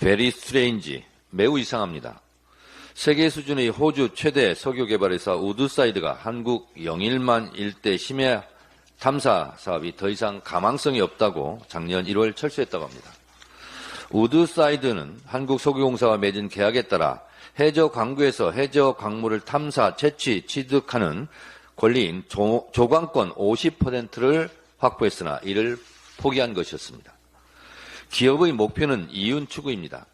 very strange, 매우 이상합니다. 세계 수준의 호주 최대 석유 개발회사 우드사이드가 한국 영일만 일대 심해 탐사 사업이 더 이상 가망성이 없다고 작년 1월 철수했다고 합니다. 우드사이드는 한국 석유공사와 맺은 계약에 따라 해저 광구에서 해저 광물을 탐사, 채취, 취득하는 권리인 조, 조광권 50%를 확보했으나 이를 포기한 것이었습니다. 기업의 목표는 이윤 추구입니다.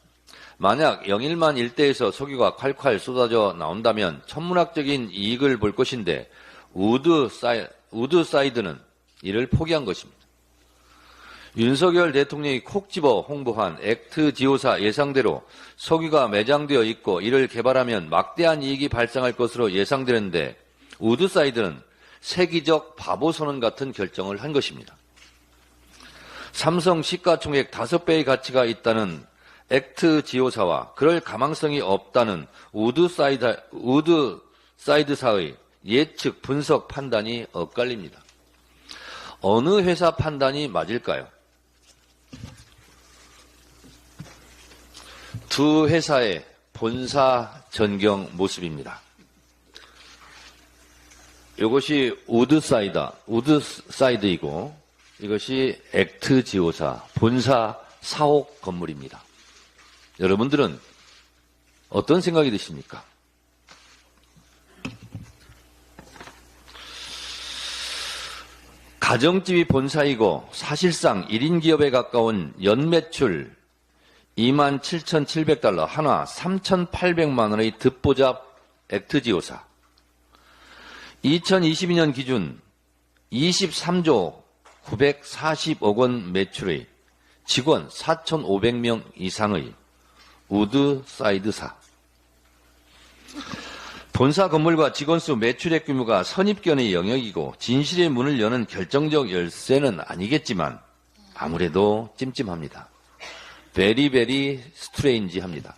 만약 영일만 일대에서 석유가 콸콸 쏟아져 나온다면 천문학적인 이익을 볼 것인데 우드 사이, 우드 사이드는 이를 포기한 것입니다. 윤석열 대통령이 콕 집어 홍보한 액트 지오사 예상대로 석유가 매장되어 있고 이를 개발하면 막대한 이익이 발생할 것으로 예상되는데 우드사이드는 세기적 바보 선언 같은 결정을 한 것입니다. 삼성 시가총액 5배의 가치가 있다는 액트 지오사와 그럴 가망성이 없다는 우드사이드, 우드사이드사의 예측 분석 판단이 엇갈립니다. 어느 회사 판단이 맞을까요? 두 회사의 본사 전경 모습입니다. 이것이 우드사이드, 우드사이드이고 이것이 액트 지오사 본사 사옥 건물입니다. 여러분들은 어떤 생각이 드십니까? 가정집이 본사이고 사실상 1인 기업에 가까운 연매출 27,700달러 하나 3,800만 원의 듣보잡 액트지오사 2022년 기준 23조 940억 원 매출의 직원 4,500명 이상의 우드사이드사 본사 건물과 직원 수 매출액 규모가 선입견의 영역이고 진실의 문을 여는 결정적 열쇠는 아니겠지만 아무래도 찜찜합니다. 베리베리 스트레인지 합니다.